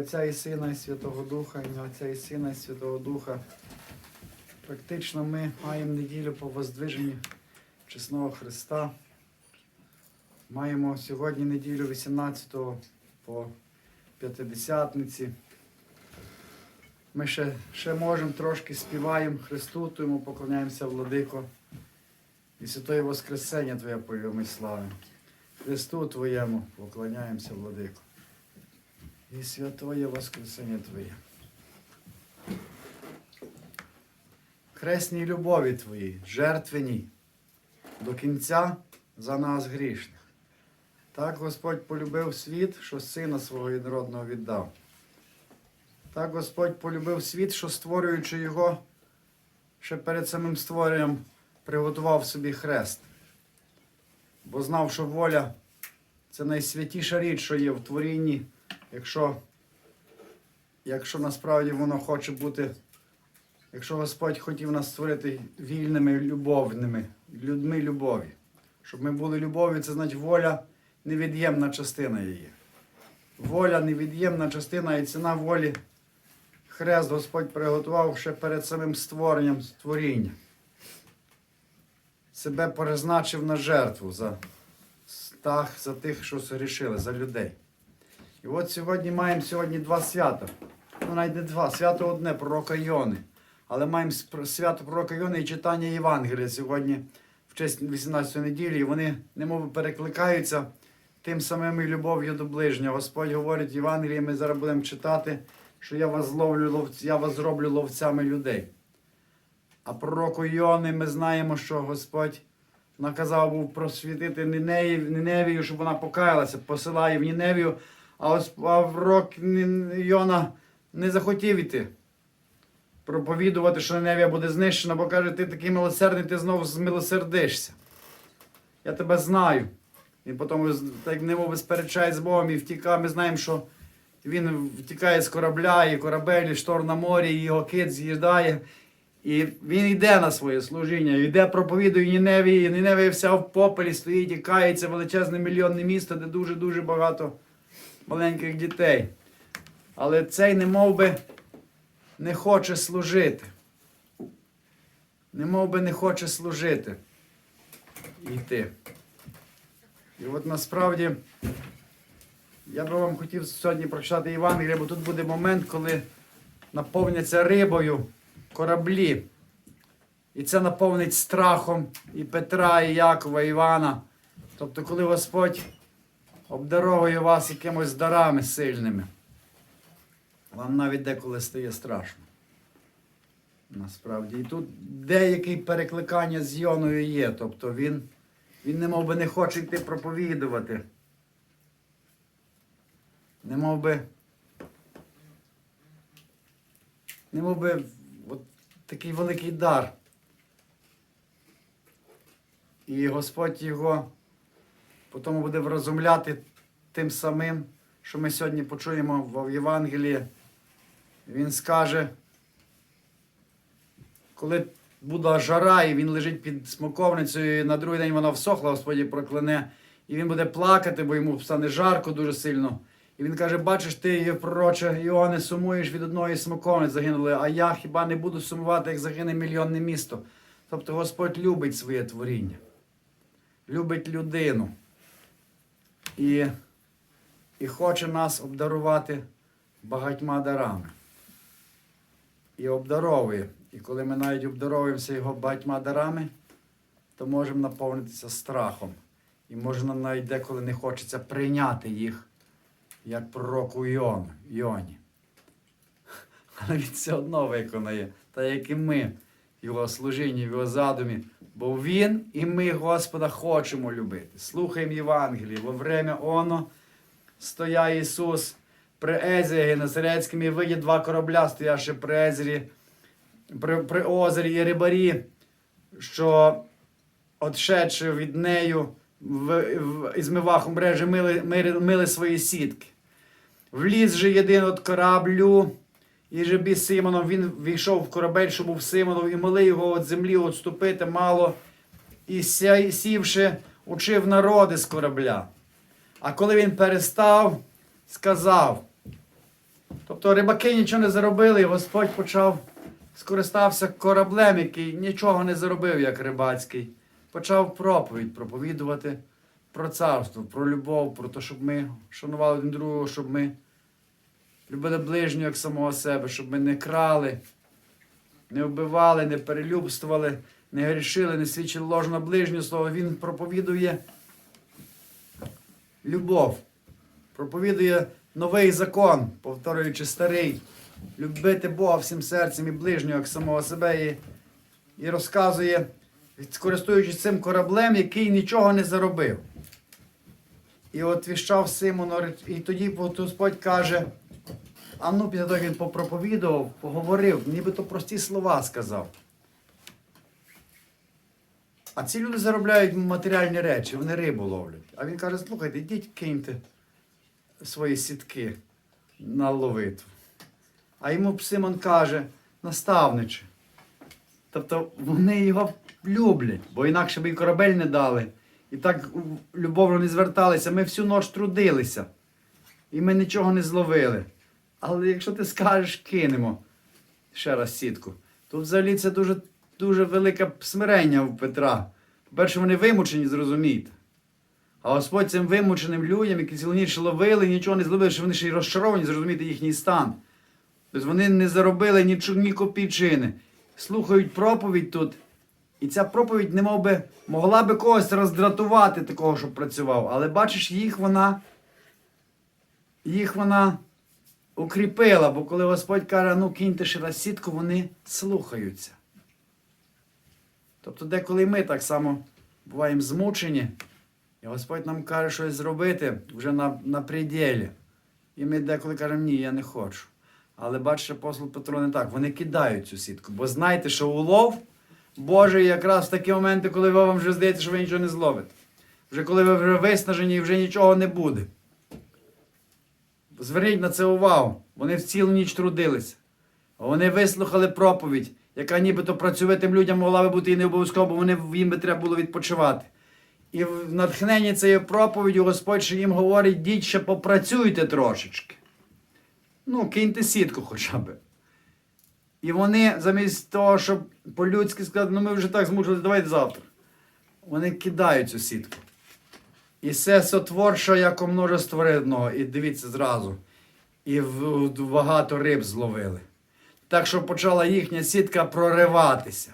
Отця і Сина і Святого Духа, ім'я Отця і Сина і Святого Духа. Практично ми маємо неділю по воздвиженні чесного Христа. Маємо сьогодні неділю 18 по П'ятидесятниці. Ми ще, ще можемо трошки співаємо Христу, то йому поклоняємося владико. І святої Воскресення Твоє поємо і славимо. Христу Твоєму поклоняємося, владико. І святоє Воскресення Твоє. Хресній любові Твоїй, жертвеній, до кінця за нас грішних. Так Господь полюбив світ, що Сина свого єдинородного віддав. Так Господь полюбив світ, що створюючи його, ще перед самим створенням приготував собі хрест. Бо знав, що воля це найсвятіша річ, що є в творінні, якщо, якщо насправді воно хоче бути, якщо Господь хотів нас створити вільними, любовними, людьми любові. Щоб ми були любов'ю, це значить воля невід'ємна частина її. Воля невід'ємна частина і ціна волі. Хрест Господь приготував ще перед самим створенням створіння. Себе призначив на жертву за, за тих, що згрішили, за людей. І от сьогодні маємо сьогодні два свята. Ну, навіть не два, свято одне пророка Йони. Але маємо свято пророка Йони і читання Євангелія сьогодні в честь 18 неділі. І вони немов перекликаються тим самим і любов'ю до ближнього. Господь говорить в Євангелії, ми зараз будемо читати, що я вас зловлю, я вас зроблю ловцями людей. А пророку Йони ми знаємо, що Господь наказав був просвітити Ніневію, щоб вона покаялася, посилає в Ніневію, а, ось, а пророк Йона не захотів іти. Проповідувати, що Ниневія буде знищена, бо каже, ти такий милосердний, ти знову змилосердишся. Я тебе знаю. І потім так немов сперечає з Богом і втікає. Ми знаємо, що він втікає з корабля, і корабель, і шторм на морі, і його кит з'їждає. І він йде на своє служіння, йде проповідує Ніневії, Ніневія вся в попелі стоїть і кається величезне мільйонне місто, де дуже-дуже багато маленьких дітей. Але цей немов би не хоче служити. Немов би не хоче служити. і Йти. І от насправді я би вам хотів сьогодні прочитати Євангеліє, бо тут буде момент, коли наповняться рибою кораблі. І це наповнить страхом і Петра, і Якова, і Івана. Тобто, коли Господь обдаровує вас якимось дарами сильними, вам навіть деколи стає страшно. Насправді. І тут деяке перекликання з Йоною є. Тобто він, він не мов би не хоче йти проповідувати. Не мов би. Не мов би от такий великий дар. І Господь його потім буде врозумляти тим самим, що ми сьогодні почуємо в Євангелії. Він скаже, коли буде жара, і він лежить під смоковницею, і на другий день вона всохла, Господі прокляне, і він буде плакати, бо йому стане жарко дуже сильно. І він каже: Бачиш, ти, пророче Іоанне, сумуєш від одної смоковниці загинули, а я хіба не буду сумувати, як загине мільйонне місто. Тобто Господь любить своє творіння, любить людину і, і хоче нас обдарувати багатьма дарами. І обдаровує. І коли ми навіть обдаровуємося його багатьма дарами, то можемо наповнитися страхом. І може нам навіть деколи не хочеться прийняти їх як пророку Йону, Йоні. Але він все одно виконає, так як і ми його служінні, в його задумі. Бо він і ми Господа хочемо любити. Слухаємо Євангелії. Во время оно стоя Ісус при Езері Генесарецькому і вийде два корабля, стоявши при Езері, при, при озері і рибарі, що отшедши від нею в, в, із мивахом мережі мили, мили, мили свої сітки. Вліз же єдин от кораблю, і же Симоном він війшов в корабель, що був Симонов, і мили його від землі відступити мало, і сівши, учив народи з корабля. А коли він перестав, сказав: Тобто рибаки нічого не заробили, і Господь почав скористався кораблем, який нічого не заробив, як рибацький. Почав проповідь проповідувати про царство, про любов, про те, щоб ми шанували один другого, щоб ми любили ближнього як самого себе, щоб ми не крали, не вбивали, не перелюбствували, не грішили, не свідчили ложно ближнє слово. Він проповідує любов, проповідує новий закон, повторюючи старий, любити Бога всім серцем і ближнього як самого себе, і, і розказує, користуючись цим кораблем, який нічого не заробив. І от віщав Симону, і тоді Господь каже, а ну він попроповідував, поговорив, нібито прості слова сказав. А ці люди заробляють матеріальні речі, вони рибу ловлять. А він каже, слухайте, йдіть киньте свої сітки на ловитву. А йому Симон каже, наставниче. Тобто вони його люблять, бо інакше б і корабель не дали. І так любовно не зверталися. Ми всю ніч трудилися. І ми нічого не зловили. Але якщо ти скажеш, кинемо ще раз сітку, то взагалі це дуже, дуже велике смирення у Петра. По-перше, вони вимучені, зрозумійте. А Господь цим вимученим людям, які цілу ніч ловили, нічого не зловили, що вони ще й розчаровані, зрозуміти їхній стан. Тобто вони не заробили ні, ні копійчини. Слухають проповідь тут. І ця проповідь не мов би, могла би когось роздратувати такого, щоб працював. Але бачиш, їх вона, їх вона укріпила, бо коли Господь каже, ну киньте раз сітку, вони слухаються. Тобто, деколи ми так само буваємо змучені, і Господь нам каже щось зробити вже на, на пределі. І ми деколи кажемо, ні, я не хочу. Але бачиш, апостол Петро не так. Вони кидають цю сітку. Бо знайте, що улов Божий якраз в такі моменти, коли вам вже здається, що ви нічого не зловите. Вже коли ви вже виснажені і вже нічого не буде. Зверніть на це увагу. Вони в цілу ніч трудилися. Вони вислухали проповідь, яка нібито працюватим людям могла би бути і не обов'язково, бо вони, їм би треба було відпочивати. І в натхненні цією проповіддю Господь ще їм говорить, діть ще попрацюйте трошечки. Ну, киньте сітку хоча б. І вони замість того, щоб по-людськи сказати, ну ми вже так змучилися, давайте завтра. Вони кидають цю сітку. І все сотворчо, як множество рибного. І дивіться зразу. І багато риб зловили. Так що почала їхня сітка прориватися.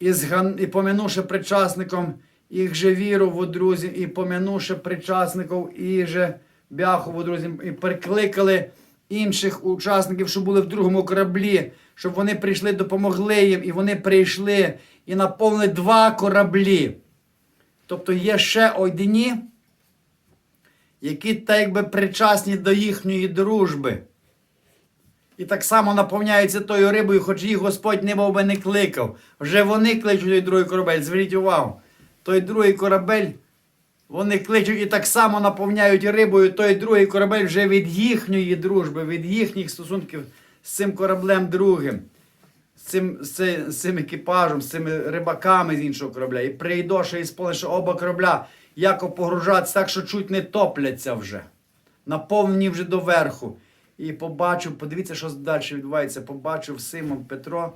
І, зган... і помінувши причасником їх же віру в друзі, і помінувши причасників і же бяху в друзі, і прикликали інших учасників, що були в другому кораблі, щоб вони прийшли, допомогли їм, і вони прийшли і наповнили два кораблі. Тобто є ще одні, які так якби причасні до їхньої дружби. І так само наповняються тою рибою, хоч їх Господь не мов би не кликав. Вже вони кличуть той другий корабель. Зверніть увагу. Той другий корабель, вони кличуть і так само наповняють рибою той другий корабель вже від їхньої дружби, від їхніх стосунків з цим кораблем другим, цим, з цим, екіпажем, з цими рибаками з іншого корабля. І прийдоше і сполише оба корабля, яко погружатися так, що чуть не топляться вже. Наповнені вже доверху. І побачив, подивіться, що далі відбувається. Побачив Симон Петро,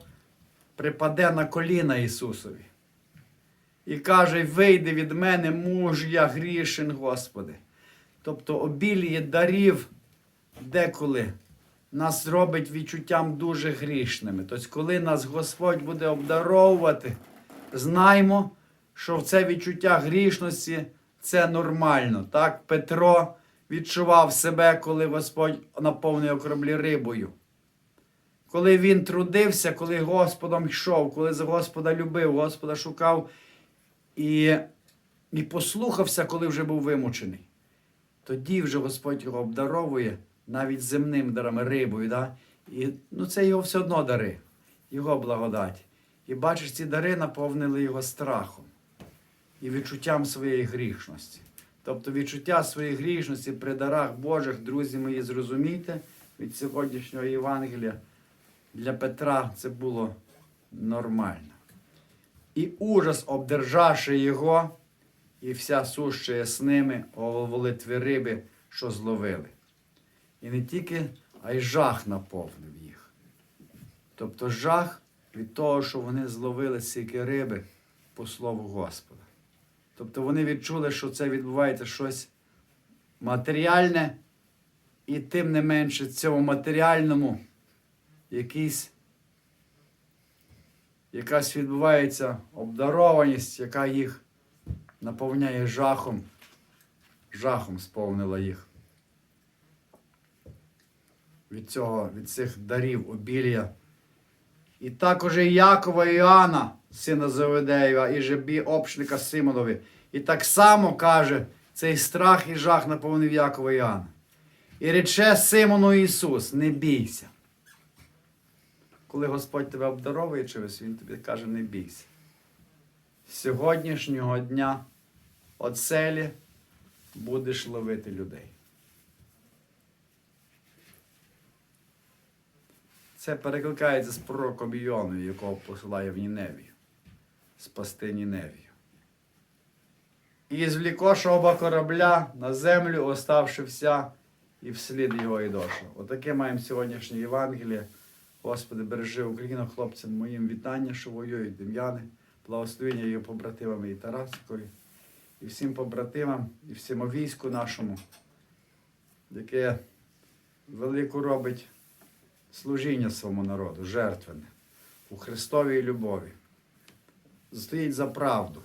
припаде на коліна Ісусові. І каже: вийди від мене, муж, я грішен, Господи. Тобто обіліє дарів деколи нас робить відчуттям дуже грішними. Тобто, коли нас Господь буде обдаровувати, знаймо, що це відчуття грішності це нормально. Так, Петро відчував себе, коли Господь наповнив кораблі рибою. Коли він трудився, коли Господом йшов, коли за Господа любив, Господа шукав і, і послухався, коли вже був вимучений. Тоді вже Господь його обдаровує навіть земним дарами, рибою. Да? І, ну, це його все одно дари, його благодать. І бачиш, ці дари наповнили його страхом і відчуттям своєї грішності. Тобто відчуття своєї грішності при дарах Божих, друзі мої, зрозумійте від сьогоднішнього Євангелія. Для Петра це було нормально. І ужас, обдержавши його, і вся суща з ними о молитві риби, що зловили. І не тільки а й жах наповнив їх. Тобто жах від того, що вони зловили стільки риби по слову Господа. Тобто вони відчули, що це відбувається щось матеріальне, і тим не менше цьому матеріальному якийсь, якась відбувається обдарованість, яка їх наповняє жахом, жахом сповнила їх. Від цього, від цих дарів обілля. І також і Якова Іоанна, сина Заведеєва, і жебі общника Симонові. І так само каже, цей страх і жах наповнив Якова Іоанна. І рече Симону Ісус, не бійся. Коли Господь тебе обдаровує чимось, Він тобі каже, не бійся. З сьогоднішнього дня оцелі будеш ловити людей. Це перекликається з пророком Іоною, якого посилає в Ніневію. Спасти Ніневію. І звлікоша оба корабля на землю, оставши вся, і вслід його і дошла. Отаке маємо сьогоднішнє Євангеліє. Господи, бережи Україну, хлопцям моїм вітання, що воюють дем'яни, благословення її побратимам і Тарасикові, і всім побратимам, і всьому війську нашому, яке велику робить служіння своєму народу, жертвене у Христовій любові. Стоїть за правду.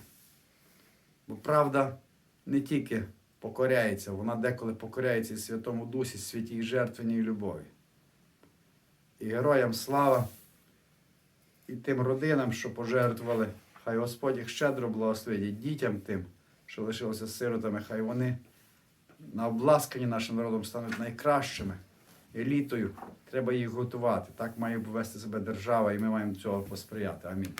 Бо правда не тільки покоряється, вона деколи покоряється і Святому Дусі, святій жертвенній любові. І героям слава, і тим родинам, що пожертвували, хай Господь їх щедро благословить, і дітям тим, що лишилися сиротами, хай вони на обласкані нашим народом стануть найкращими елітою. Треба їх готувати. Так має повести себе держава, і ми маємо цього посприяти. Амінь.